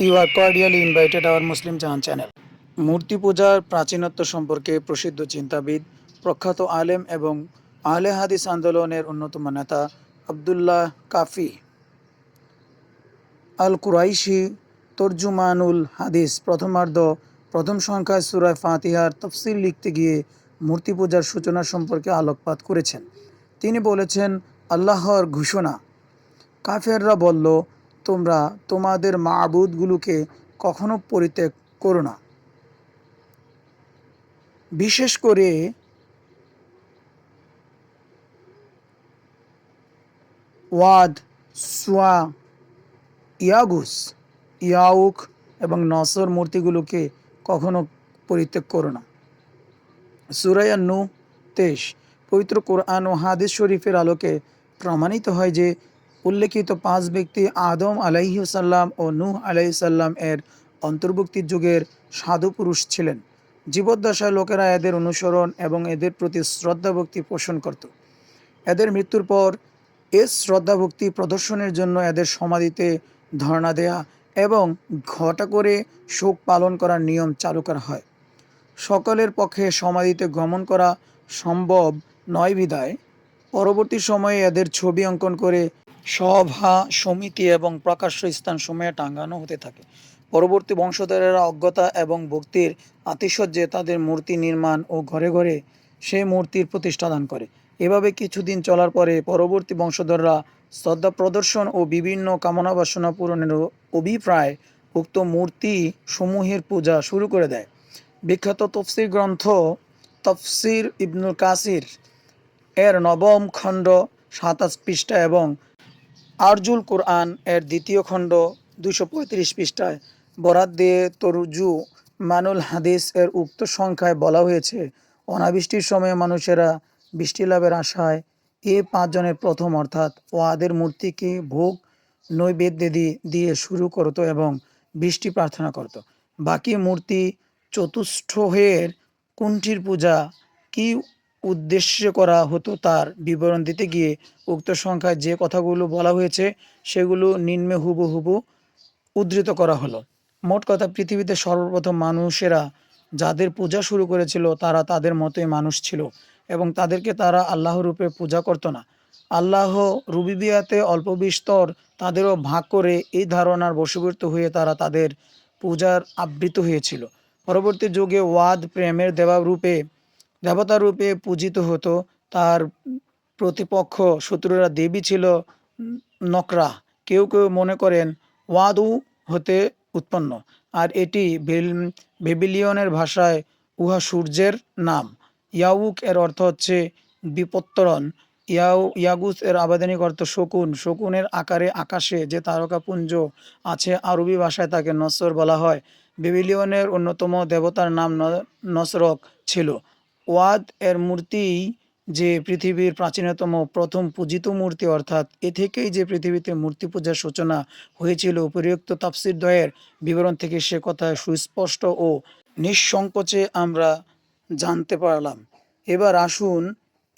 You আর cordially invited our মুসলিম Jahan channel মূর্তি পূজার প্রাচীনত্ব সম্পর্কে প্রসিদ্ধ চিন্তাবিদ, প্রখ্যাত আলেম এবং আহলে হাদিস আন্দোলনের অন্যতম নেতা আবদুল্লাহ কাফি। আল কুরাইশি তর্জুমানুল হাদিস প্রথমার্ধ, প্রথম সংখ্যায় সুরায় ফাতিহার তফসিল লিখতে গিয়ে মূর্তি পূজার সূচনা সম্পর্কে আলোকপাত করেছেন। তিনি বলেছেন, আল্লাহর ঘোষণা। কাফেররা বলল তোমরা তোমাদের মাবুদগুলোকে কখনো পরিত্যাগ করো না। বিশেষ করে ওয়াদ, সুয়া, ইয়াগুস, ইয়াউক এবং নসর মূর্তিগুলোকে কখনো পরিত্যাগ করো না। সুরাইয়া নু তেইশ, পবিত্র কোরআন ও হাদিস শরীফের আলোকে প্রমাণিত হয় যে উল্লেখিত পাঁচ ব্যক্তি আদম আলাইসাল্লাম ও নূহ আলাইসাল্লাম এর অন্তর্ভুক্তি যুগের সাধু পুরুষ ছিলেন। জীবদ্দশায় লোকেরা এদের অনুসরণ এবং এদের প্রতি শ্রদ্ধাভক্তি পোষণ করত। এদের মৃত্যুর পর এ শ্রদ্ধাভক্তি প্রদর্শনের জন্য এদের সমাধিতে ধর্ণা দেয়া এবং ঘটা করে শোক পালন করার নিয়ম চালু করা হয়। সকলের পক্ষে সমাধিতে গমন করা সম্ভব নয় বিদায় পরবর্তী সময়ে এদের ছবি অঙ্কন করে সভা, সমিতি এবং প্রকাশ্য স্থান সময়ে টাঙ্গানো হতে থাকে। পরবর্তী বংশধরেরা অজ্ঞতা এবং ভক্তির আতিশয্যে তাদের মূর্তি নির্মাণ ও ঘরে ঘরে সেই মূর্তির প্রতিষ্ঠা দান করে। এভাবে কিছুদিন চলার পরে পরবর্তী বংশধররা শ্রদ্ধা প্রদর্শন ও বিভিন্ন কামনা বাসনা পূরণের অভিপ্রায় উক্ত মূর্তি সমূহের পূজা শুরু করে দেয়। বিখ্যাত তফসির গ্রন্থ তফসির ইবনুল কাসির এর নবম খণ্ড সাতাশ পৃষ্ঠা এবং আরজুল কোরআন এর দ্বিতীয় খণ্ড দুশো পঁয়ত্রিশ পৃষ্ঠায় বরাত দিয়ে তরুজু মানুল হাদিস এর উক্ত সংখ্যায় বলা হয়েছে, অনাবৃষ্টির সময়ে মানুষেরা বৃষ্টি লাভের আশায় এ পাঁচজনের প্রথম অর্থাৎ ওয়াদের মূর্তিকে ভোগ নৈবেদ্য দিয়ে শুরু করত এবং বৃষ্টি প্রার্থনা করত। বাকি মূর্তি চতুষ্ঠয়ের কুণ্ঠির পূজা কি উদ্দেশ্যে করা হতো তার বিবরণ দিতে গিয়ে উক্ত সংখ্যায় যে কথাগুলো বলা হয়েছে সেগুলো নিম্নে হুবহু উদ্ধৃত করা হলো। মোট কথা, পৃথিবীতে সর্বপ্রথম মানুষেরা যাদের পূজা শুরু করেছিল তারা তাদের মতোই মানুষ ছিল এবং তাদেরকে তারা আল্লাহ রূপে পূজা করতো না। আল্লাহ রুবিবিয়াতে অল্প বিস্তর তাদেরও ভাগ করে এই ধারণার বশীভূত হয়ে তারা তাদের পূজার আবৃত হয়েছিল। পরবর্তী যুগে ওয়াদ, প্রেমের দেবা রূপে দেবতা রূপে পূজিত হতো। তার প্রতিপক্ষ শত্রুরা দেবী ছিল নকরা। কেউ কেউ মনে করেন ওয়াদু হতে উৎপন্ন। আর এটি বেল- বেবিলিয়নের ভাষায় উহা সূর্যের নাম। ইয়াউক এর অর্থ হচ্ছে বিপত্তরণ। ইয়াউ, ইয়াগুস এর আবেদনিক অর্থ শকুন। শকুনের আকারে আকাশে যে তারকাপুঞ্জ আছে, আরবি ভাষায় তাকে নসর বলা হয়। বেবিলিয়নের অন্যতম দেবতার নাম নসরক ছিল। ওয়াদ এর মূর্তি যে পৃথিবীর প্রাচীনতম প্রথম পূজিত মূর্তি, অর্থাৎ এ থেকেই যে পৃথিবীতে মূর্তি পূজার সূচনা হয়েছিল, উপরিউক্ত তাফসির দ্বয়ের বিবরণ থেকে সে কথা সুস্পষ্ট ও নিঃসংকোচে আমরা জানতে পারলাম। এবার আসুন,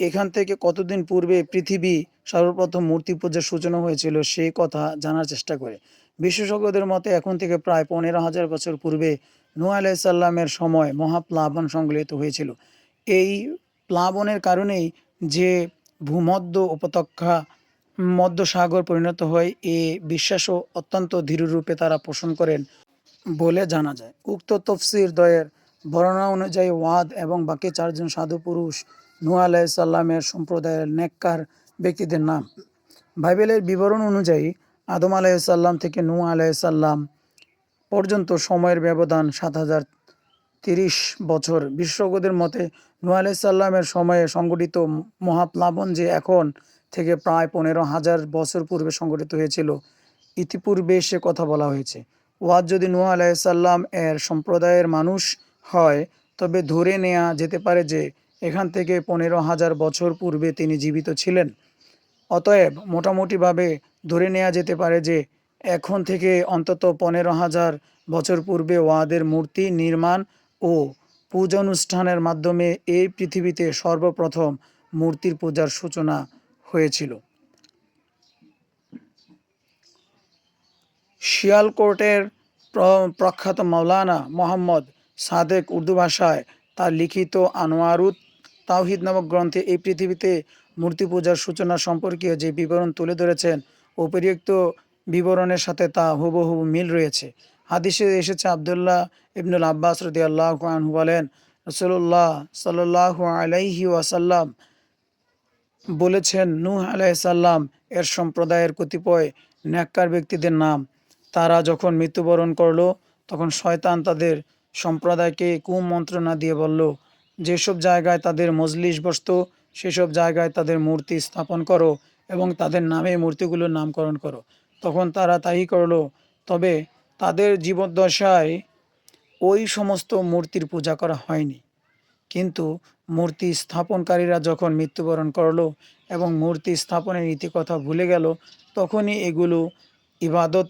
এখান থেকে কতদিন পূর্বে পৃথিবী সর্বপ্রথম মূর্তি পূজার সূচনা হয়েছিল সেই কথা জানার চেষ্টা করে। বিশেষজ্ঞদের মতে, এখন থেকে প্রায় পনেরো হাজার বছর পূর্বে নূহ আলাইসাল্লামের সময় মহাপ্লাবন সংগলিত হয়েছিল। এই প্লাবনের কারণেই যে ভূমধ্য উপত্যকা মধ্য সাগর পরিণত হয়, এ বিশ্বাসও অত্যন্ত ধীররূপে তারা পোষণ করেন বলে জানা যায়। উক্ত তফসির দয়ের বর্ণনা অনুযায়ী ওয়াদ এবং বাকি চারজন সাধু পুরুষ নূহ আলাইসাল্লামের সম্প্রদায়ের নেককার ব্যক্তিদের নাম। বাইবেলের বিবরণ অনুযায়ী আদম আলাইসাল্লাম থেকে নূহ আলাইসাল্লাম পর্যন্ত সময়ের ব্যবধান সাত হাজার তিরিশ বছর। বিশেষজ্ঞদের মতে নূহ আলাইসাল্লামের সময়ে সংগঠিত মহাপ্লাবন যে এখন থেকে প্রায় পনেরো হাজার বছর পূর্বে সংগঠিত হয়েছিল, ইতিপূর্বে সে কথা বলা হয়েছে। ওয়াদ যদি নূহ আলাইসাল্লাম এর সম্প্রদায়ের মানুষ হয়, তবে ধরে নেওয়া যেতে পারে যে এখান থেকে পনেরো হাজার বছর পূর্বে তিনি জীবিত ছিলেন। অতএব মোটামুটিভাবে ধরে নেওয়া যেতে পারে যে এখন থেকে অন্তত পনেরো হাজার বছর পূর্বে ওয়াদের মূর্তি নির্মাণ ও পূজা অনুষ্ঠানের মাধ্যমে এই পৃথিবীতে সর্বপ্রথম মূর্তির পূজার সূচনা হয়েছিল। শিয়ালকোটের প্রখ্যাত মাওলানা মোহাম্মদ সাদেক উর্দু ভাষায় তার লিখিত আনোয়ারুত তাওহিদ নামক গ্রন্থে এই পৃথিবীতে মূর্তি পূজার সূচনা সম্পর্কীয় যে বিবরণ তুলে ধরেছেন, উপরিউক্ত বিবরণের সাথে তা হুবহু মিল রয়েছে। হাদিসে এসেছে আবদুল্লাহ ইবনুল আব্বাস রদি আল্লাহ বলেন রসুল্লাহ সাল্লাহ আলাইহি ওয়াসাল্লাম বলেছেন, নূহ আলাইসাল্লাম এর সম্প্রদায়ের কতিপয় ন্যাক্কার ব্যক্তিদের নাম। তারা যখন মৃত্যুবরণ করল, তখন শয়তান তাদের সম্প্রদায়কে কুমন্ত্রণা দিয়ে বলল, যেসব জায়গায় তাদের মজলিস বসত, সেসব জায়গায় তাদের মূর্তি স্থাপন করো এবং তাদের নামে মূর্তিগুলোর নামকরণ করো। তখন তারা তাই করল। তবে তাদের জীবদ্দশায় ওই সমস্ত মূর্তির পূজা করা হয়নি। কিন্তু মূর্তি স্থাপনকারীরা যখন মৃত্যুবরণ করল এবং মূর্তি স্থাপনের ইতিকথা ভুলে গেল, তখনই এগুলো ইবাদত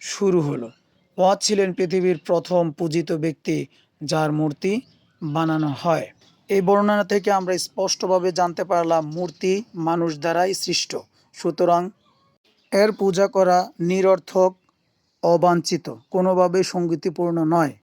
শুরু হলো। ওয়াদ ছিলেন পৃথিবীর প্রথম পূজিত ব্যক্তি যার মূর্তি বানানো হয়। এই বর্ণনা থেকে আমরা স্পষ্টভাবে জানতে পারলাম মূর্তি মানুষ দ্বারাই সৃষ্ট। সুতরাং এর পূজা করা নিরর্থক অবাঞ্ছিত কোনোভাবেই সঙ্গীতিপূর্ণ নয়।